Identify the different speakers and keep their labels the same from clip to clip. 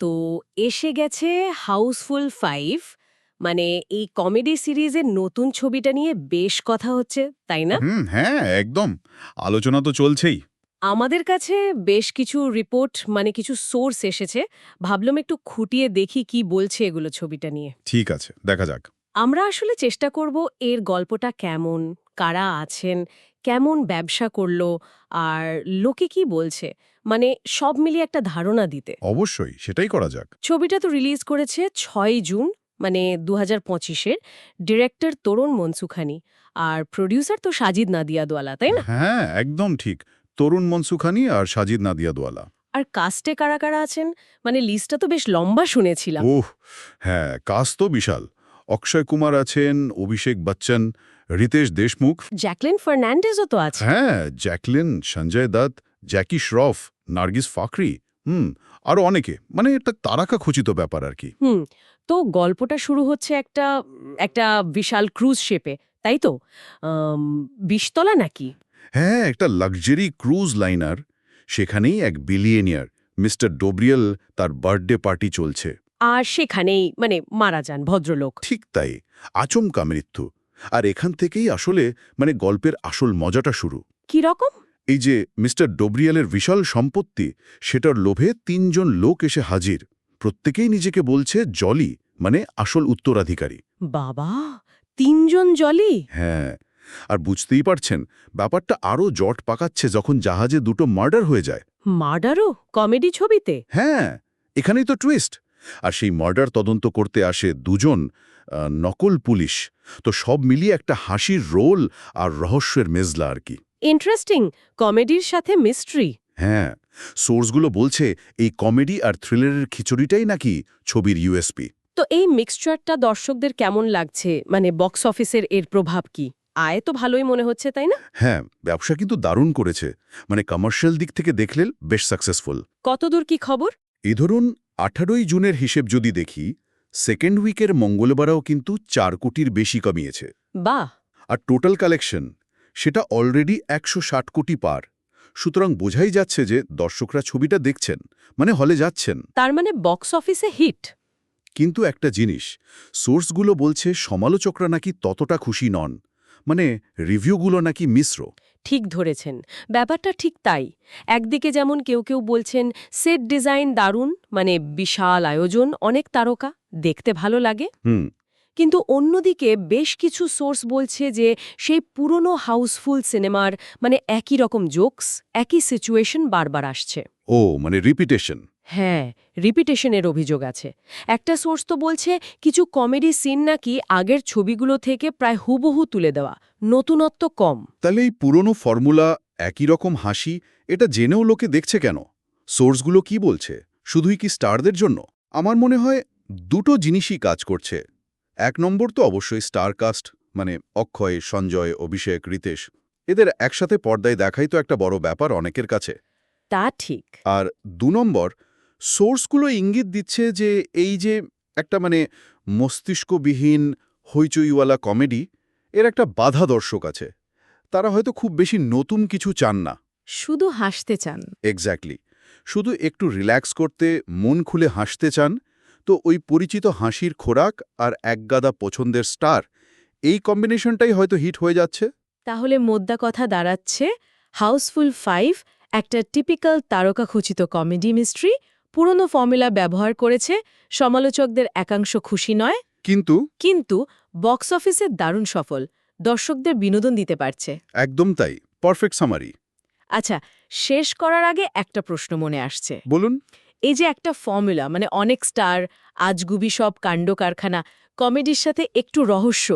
Speaker 1: তো এসে গেছে হাউসফুল ফাইভ। মানে এই কমেডি সিরিজের নতুন ছবিটা নিয়ে বেশ কথা হচ্ছে তাই না?
Speaker 2: হ্যাঁ একদম। আলোচনা তো চলছেই।
Speaker 1: আমাদের কাছে বেশ কিছু রিপোর্ট মানে কিছু সোর্স এসেছে। ভাবলাম একটু খুঁটিয়ে দেখি কি বলছে এগুলো ছবিটা নিয়ে।
Speaker 2: ঠিক আছে দেখা যাক।
Speaker 1: আমরা আসলে চেষ্টা করব এর গল্পটা কেমন কারা আছেন কেমন ব্যবসা করল আর লোকে কি বলছে? মানে সব মিলিয়ে একটা ধারণা দিতে।
Speaker 2: অবশ্যই সেটাই করা যাক।
Speaker 1: ছবিটা তো রিলিজ করেছে ছয় জুন মানে দু হাজার পঁচিশের। ডিরেক্টর তরুণ মনসুখানি আর প্রডিউসার তো সাজিদ নাদিয়াদওয়ালা তাই না?
Speaker 2: হ্যাঁ একদম ঠিক। তরুণ মনসুখানি আর সাজিদ নাদিয়াদওয়ালা।
Speaker 1: আর কাস্টে কারা কারা আছেন? মানে লিস্টটা তো বেশ লম্বা শুনেছিলাম।
Speaker 2: ওহ হ্যাঁ কাজ তো বিশাল। অক্ষয় কুমার আছেন অভিষেক বচ্চন রিতেশ দেশমুখ।
Speaker 1: জ্যাকলিন ফার্নান্ডেজও তো আছে।
Speaker 2: হ্যাঁ জ্যাকলিন সঞ্জয় দত্ত জ্যাকি শ্রফ নার্গিস ফাকরি হুম আরও অনেকে। মানে একটা তারাকা খচিত ব্যাপার আর কি।
Speaker 1: হুম তো গল্পটা শুরু হচ্ছে একটা একটা বিশাল ক্রুজ শেপে তাই তো? বিশতলা নাকি?
Speaker 2: হ্যাঁ একটা লাক্সারি ক্রুজ লাইনার সেখানেই এক বিলিয়নিয়ার মিস্টার ডোব্রিয়েল তার বার্থডে পার্টি চলছে।
Speaker 1: আর সেখানেই মানে মারা যান ভদ্রলোক।
Speaker 2: ঠিক তাই আচমকা মৃত্যু। আর এখান থেকেই আসলে মানে গল্পের আসল মজাটা শুরু।
Speaker 1: কি রকম?
Speaker 2: এই যে মিস্টার ডোব্রিয়ালের বিশাল সম্পত্তি সেটার লোভে তিনজন লোক এসে হাজির। প্রত্যেকেই নিজেকে বলছে জলি মানে আসল উত্তরাধিকারী।
Speaker 1: বাবা তিনজন জলি?
Speaker 2: হ্যাঁ আর বুঝতেই পারছেন ব্যাপারটা আরও জট পাকাচ্ছে যখন জাহাজে দুটো মার্ডার হয়ে যায়।
Speaker 1: মার্ডারও? কমেডি ছবিতে?
Speaker 2: হ্যাঁ এখানেই তো টুইস্ট। আর সেই মার্ডার তদন্ত করতে আসে দুজন নকল পুলিশ। তো সব মিলিয়ে একটা হাসির রোল আর রহস্যের মেজলা আর কি।
Speaker 1: ইন্টারেস্টিং কমেডির সাথে মিস্ট্রি
Speaker 2: হ্যাঁ সোর্সগুলো বলছে এই কমেডি আর থ্রিলারের খিচুড়িটাই নাকি ছবির ইউএসপি
Speaker 1: তো এই মিক্সচারটা দর্শকদের কেমন লাগছে? মানে বক্স অফিসের এর প্রভাব কি? আয় তো ভালোই মনে হচ্ছে তাই না?
Speaker 2: হ্যাঁ ব্যবসা কিন্তু দারুণ করেছে। মানে কমার্শিয়াল দিক থেকে দেখলে বেশ সাকসেসফুল
Speaker 1: কতদূর কি খবর?
Speaker 2: এই ধরুন আঠারোই জুনের হিসেব যদি দেখি সেকেন্ড উইকের মঙ্গলবারও কিন্তু চার কোটির বেশি কমিয়েছে।
Speaker 1: বাহ!
Speaker 2: আর টোটাল কালেকশন সেটা অলরেডি একশো ষাট কোটি পার। সুতরাং বোঝাই যাচ্ছে যে দর্শকরা ছবিটা দেখছেন মানে হলে যাচ্ছেন।
Speaker 1: তার মানে বক্স অফিসে হিট।
Speaker 2: কিন্তু একটা জিনিস সোর্সগুলো বলছে সমালোচকরা নাকি ততটা খুশি নন মানে রিভিউগুলো নাকি মিশ্র।
Speaker 1: ঠিক ধরেছেন। ব্যাপারটা ঠিক তাই। একদিকে যেমন কেউ কেউ বলছেন সেট ডিজাইন দারুণ মানে বিশাল আয়োজন অনেক তারকা দেখতে ভালো লাগে।
Speaker 2: হুম।
Speaker 1: কিন্তু অন্যদিকে বেশ কিছু সোর্স বলছে যে সেই পুরনো হাউসফুল সিনেমার মানে একই রকম জোকস একই সিচুয়েশন বারবার আসছে।
Speaker 2: ও মানে রিপিটেশন।
Speaker 1: হ্যাঁ রিপিটেশনের অভিযোগ আছে। একটা সোর্স তো বলছে কিছু কমেডি সিন নাকি আগের ছবিগুলো থেকে প্রায় হুবহু তুলে দেওয়া নতুনত্ব কম।
Speaker 2: তাহলে এই পুরনো ফর্মুলা একই রকম হাসি এটা জেনেও লোকে দেখছে কেন? সোর্সগুলো কি বলছে? শুধুই কি স্টারদের জন্য? আমার মনে হয় দুটো জিনিসই কাজ করছে। এক নম্বর তো অবশ্যই স্টার কাস্ট মানে অক্ষয় সঞ্জয় অভিষেক রিতেশ এদের একসাথে পর্দায় দেখাই তো একটা বড় ব্যাপার অনেকের কাছে।
Speaker 1: তা ঠিক।
Speaker 2: আর দু নম্বর সোর্সগুলো ইঙ্গিত দিচ্ছে যে এই যে একটা মানে মস্তিষ্কবিহীন হইচইওয়ালা কমেডি এর একটা বাধা দর্শক আছে। তারা হয়তো খুব বেশি নতুন কিছু চান না।
Speaker 1: শুধু হাসতে চান।
Speaker 2: এক্স্যাক্টলি শুধু একটু রিল্যাক্স করতে মন খুলে হাসতে চান তো ওই পরিচিত হাসির খোরাক আর একগাদা পছন্দের স্টার এই কম্বিনেশনটাই হয়তো হিট হয়ে যাচ্ছে।
Speaker 1: তাহলে মোদ্দা কথা দাঁড়াচ্ছে হাউসফুল ফাইভ একটা টিপিক্যাল তারকাখচিত কমেডি মিস্ট্রি পুরনো ফর্মুলা ব্যবহার করেছে সমালোচকদের একাংশ খুশি নয়।
Speaker 2: কিন্তু?
Speaker 1: কিন্তু বক্স অফিসে দারুণ সফল দর্শকদের বিনোদন দিতে পারছে।
Speaker 2: একদম তাই পারফেক্ট সামারি
Speaker 1: আচ্ছা শেষ করার আগে একটা প্রশ্ন মনে আসছে।
Speaker 2: বলুন।
Speaker 1: এই যে একটা ফর্মুলা মানে অনেক স্টার আজগুবি সব কাণ্ড কারখানা কমেডির সাথে একটু রহস্য।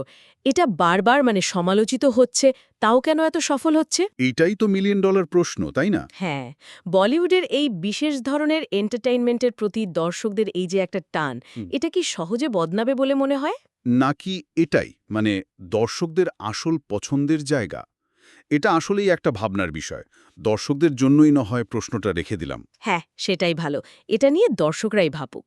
Speaker 1: এটা বারবার মানে সমালোচিত হচ্ছে তাও কেন এত সফল হচ্ছে?
Speaker 2: এটাই তো মিলিয়ন ডলার প্রশ্ন তাই না?
Speaker 1: হ্যাঁ বলিউডের এই বিশেষ ধরনের এন্টারটেইনমেন্টের প্রতি দর্শকদের এই যে একটা টান এটা কি সহজে বদনাবে বলে মনে হয়?
Speaker 2: নাকি এটাই মানে দর্শকদের আসল পছন্দের জায়গা? এটা আসলেই একটা ভাবনার বিষয়। দর্শকদের জন্যই না হয় প্রশ্নটা রেখে দিলাম।
Speaker 1: হ্যাঁ সেটাই ভালো। এটা নিয়ে দর্শকরাই ভাবুক।